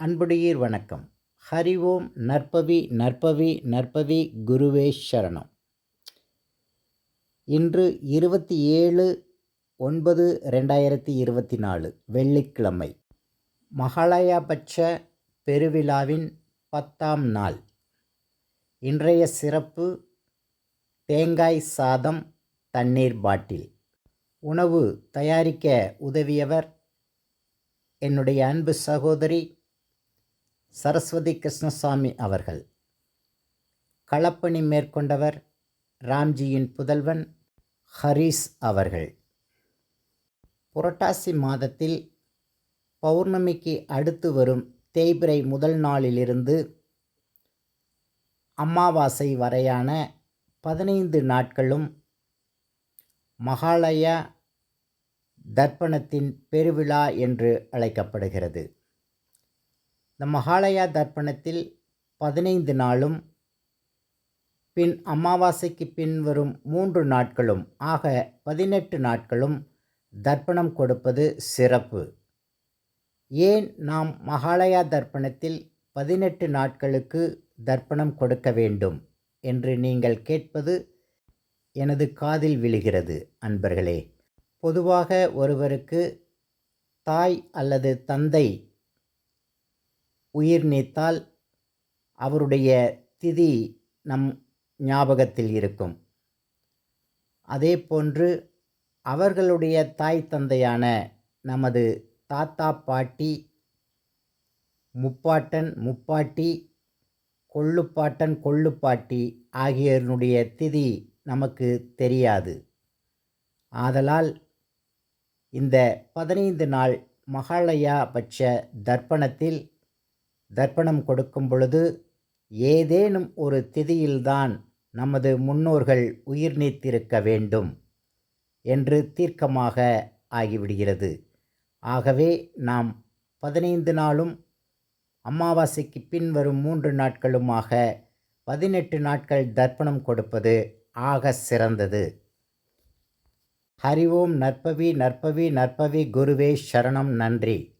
அன்புடையீர் வணக்கம். ஹரி ஓம் நற்பவி நற்பவி நற்பவி குருவே சரணம். இன்று இருபத்தி ஏழு ஒன்பது ரெண்டாயிரத்தி இருபத்தி நாலு வெள்ளிக்கிழமை மகாலயாபட்ச பெருவிழாவின் பத்தாம் நாள். இன்றைய சிறப்பு தேங்காய் சாதம் தண்ணீர் பாட்டில். உணவு தயாரிக்க உதவியவர் என்னுடைய அன்பு சகோதரி சரஸ்வதி கிருஷ்ணசாமி அவர்கள். களப்பணி மேற்கொண்டவர் ராம்ஜியின் புதல்வன் ஹரீஸ் அவர்கள். புரட்டாசி மாதத்தில் பௌர்ணமிக்கு அடுத்து வரும் தேய்பிரை முதல் நாளிலிருந்து அமாவாசை வரையான பதினைந்து நாட்களும் மகாலயா தர்ப்பணத்தின் பெருவிழா என்று அழைக்கப்படுகிறது. இந்த மகாலயா தர்ப்பணத்தில் பதினைந்து நாளும் பின் அமாவாசைக்கு பின் வரும் மூன்று நாட்களும் ஆக பதினெட்டு நாட்களும் தர்ப்பணம் கொடுப்பது சிறப்பு. ஏன் நாம் மகாலயா தர்ப்பணத்தில் பதினெட்டு நாட்களுக்கு தர்ப்பணம் கொடுக்க வேண்டும் என்று நீங்கள் கேட்பது எனது காதில் விழுகிறது அன்பர்களே. பொதுவாக ஒருவருக்கு தாய் அல்லது தந்தை உயிர் நீத்தால் அவருடைய திதி நம் ஞாபகத்தில் இருக்கும். அதே போன்று அவர்களுடைய தாய் தந்தையான நமது தாத்தா பாட்டி முப்பாட்டன் முப்பாட்டி கொள்ளுப்பாட்டன் கொள்ளுப்பாட்டி ஆகியோருடைய திதி நமக்கு தெரியாது. ஆதலால் இந்த பதினைந்து நாள் மகாலயா பட்ச தர்ப்பணத்தில் தர்ப்பணம் கொடுக்கும் பொழுது ஏதேனும் ஒரு திதியில்தான் நமது முன்னோர்கள் உயிர் நீத்திருக்க வேண்டும் என்று தீர்க்கமாக ஆகிவிடுகிறது. ஆகவே நாம் பதினைந்து நாளும் அமாவாசைக்கு பின் வரும் மூன்று நாட்களுமாக பதினெட்டு நாட்கள் தர்ப்பணம் கொடுப்பது ஆக சிறந்தது. ஹரி ஓம் நற்பவி நற்பவி நற்பவி குருவே சரணம் நன்றி.